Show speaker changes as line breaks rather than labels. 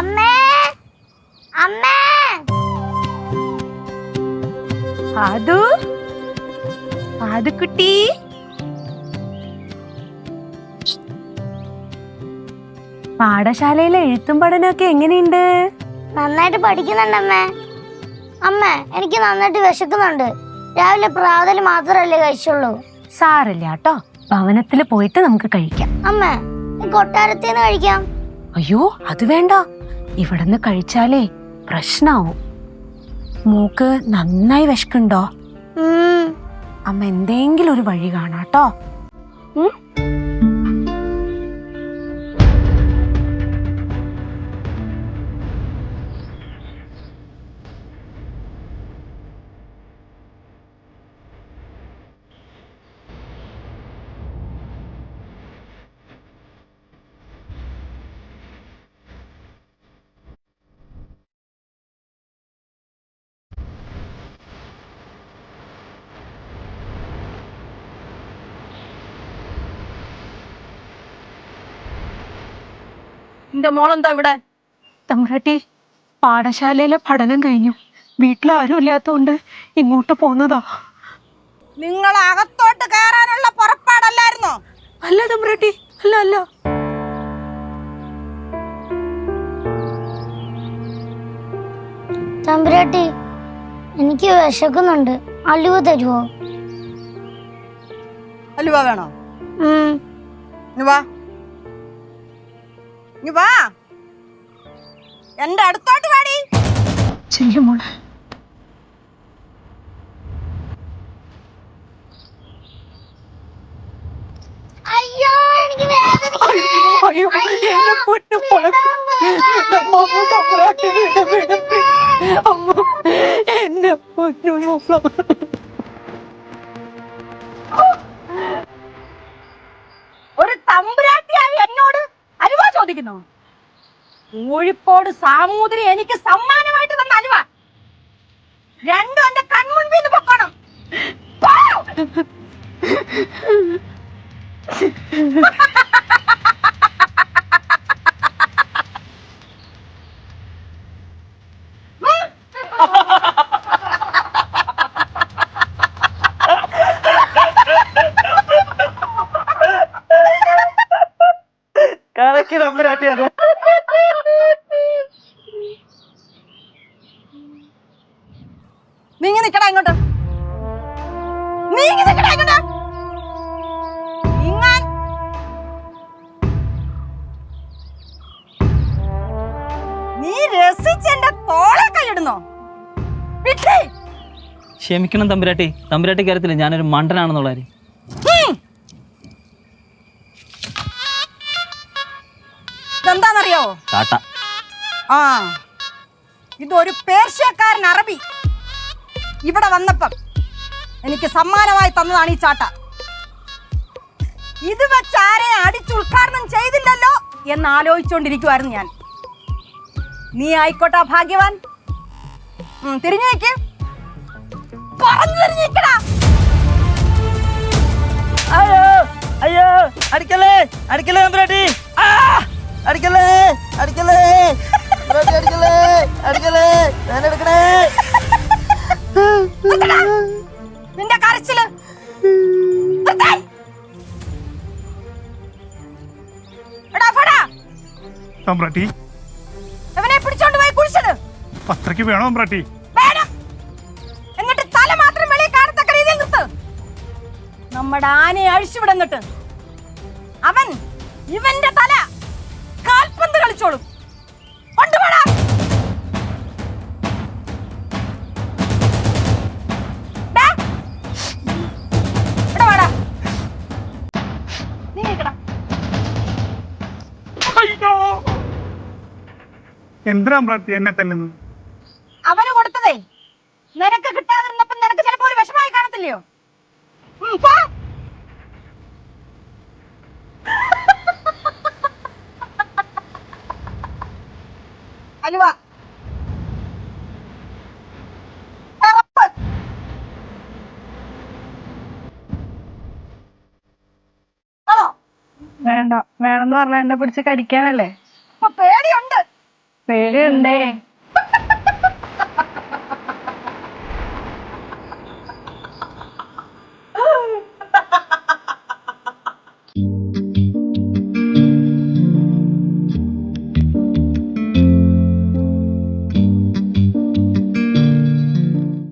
അമ്മേ അമ്മേ.
ആദു ആദുക്കുട്ടി പാഠശാലയിലെ എഴുത്തും പഠനമൊക്കെ എങ്ങനെയുണ്ട്?
നന്നായിട്ട് പഠിക്കുന്നുണ്ട് അമ്മേ. അമ്മ എനിക്ക് നന്നായിട്ട് വിശക്കുന്നുണ്ട്. രാവിലെ പ്രാതൽ മാത്രമല്ലേ കഴിച്ചുള്ളൂ.
സാറില്ല കേട്ടോ. ഭവനത്തിൽ പോയിട്ട് നമുക്ക് കഴിക്കാം.
അമ്മ കൊട്ടാരത്തിൽ നിന്ന് കഴിക്കാം.
അയ്യോ അത് വേണ്ട. ഇവിടുന്ന് കഴിച്ചാലേ പ്രശ്നാവും. മൂക്ക് നന്നായി വിശക്കുണ്ടോ അമ്മ എന്തെങ്കിലും ഒരു വഴി കാണാട്ടോ.
നിന്റെ മോളെന്താ ഇവിടെ?
തമ്പ്രാട്ടി പാഠശാലയിലെ പഠനം കഴിഞ്ഞു. വീട്ടിലാരും ഇല്ലാത്തതുകൊണ്ട് ഇങ്ങോട്ട് പോന്നതാ.
നിങ്ങൾ അകത്തോട്ട് കയറാനുള്ള പുറപ്പാടല്ലായിരുന്നോ?
അല്ല തമ്പ്രാട്ടി അല്ല അല്ല.
തമ്പുരാട്ടി എനിക്ക് വിശക്കുന്നുണ്ട്. അലുവ തരുവോ?
അലുവ വേണോ? വാ. ഇങ്ങ് വാ. എന്റെ അടുത്തോട്ട് വാടി.
ശരി മോളെ.
അയ്യോ എനിക്ക് വേദനിക്കുന്നു.
അയ്യോ എന്നെ പൊന്നു
അലുവ ചോദിക്കുന്നു ഊഴിപ്പോട് സാമൂതിരി എനിക്ക് സമ്മാനമായിട്ട്
തമ്പുരാട്ടിയാണ്
നീങ്ങി നിക്കടാ ഇങ്ങോട്ട്. നീങ്ങി നിക്കടാ ഇങ്ങോട്ട്. നീങ്ങാൻ നീ രസിച്ചെന്റെ തോളെ കൈയിടുന്നോ? വിട്ടേ.
ക്ഷമിക്കണം തമ്പുരാട്ടി. തമ്പുരാട്ടി കാര്യത്തില്ല ഞാനൊരു മണ്ടനാണെന്നുള്ള കാര്യം. ടാട്ട
ആ. ഇതൊരു പേർഷ്യക്കാരൻ അറബി. ഇവിടെ വന്നപ്പം എനിക്ക് സമ്മാനമായി തന്നതാണ് ഈ ചാട്ട. ഇത് വെച്ച് ആരെ അടിച്ചു ഉദ്ഘാടനം ചെയ്തില്ലല്ലോ എന്ന് ആലോചിച്ചുകൊണ്ടിരിക്കുവായിരുന്നു ഞാൻ. നീ ആയിക്കോട്ടെ ഭാഗ്യവാൻ. തിരിഞ്ഞേക്ക്. തിരിഞ്ഞു നിൽക്ക് പറഞ്ഞു തിരിഞ്ഞു നിൽക്കടാ
അയ്യോ അയ്യോ അടിക്കല്ലേ അടിക്കല്ലേ തമ്പുരാട്ടി ആ! അടിക്കല്ലേ? അടിക്കല്ലേ? അടിക്കല്ലേ? അടിക്കല്ലേ? ഞാൻ എടുക്കണേ.
നിന്റെ
കരച്ചിൽ.
ഇവനെ പിടിച്ചോണ്ട് പോയി കുഴിച്ചത്
വേണോ അമ്പ്രാട്ടി?
വേണം. എന്നിട്ട് തല മാത്രം വെളിയിൽ കാണത്തക്ക രീതിയിൽ നിർത്ത്. നമ്മുടെ ആനയെ അഴിച്ചുവിടന്നിട്ട് അവൻ ഇവന്റെ തല. കാൽപന്ത് കളിച്ചോളും? കൊണ്ടുപോടാ
എന്തിനാ പ്രാർത്ഥി എന്നെ തല്ലുന്നത്?
അവന് കൊടുത്തതേ. നിനക്ക് കിട്ടാതിരുന്നപ്പോ നിനക്ക് ചിലപ്പോ ഒരു വിഷമായി കാണത്തില്ലയോ? അനുവ
വേണ്ട. വേണമെന്ന് പറഞ്ഞ എന്നെ പിടിച്ച് കടിക്കാനല്ലേ?
പേടിയുണ്ട്.
പേടിയുണ്ടേ. Thank you.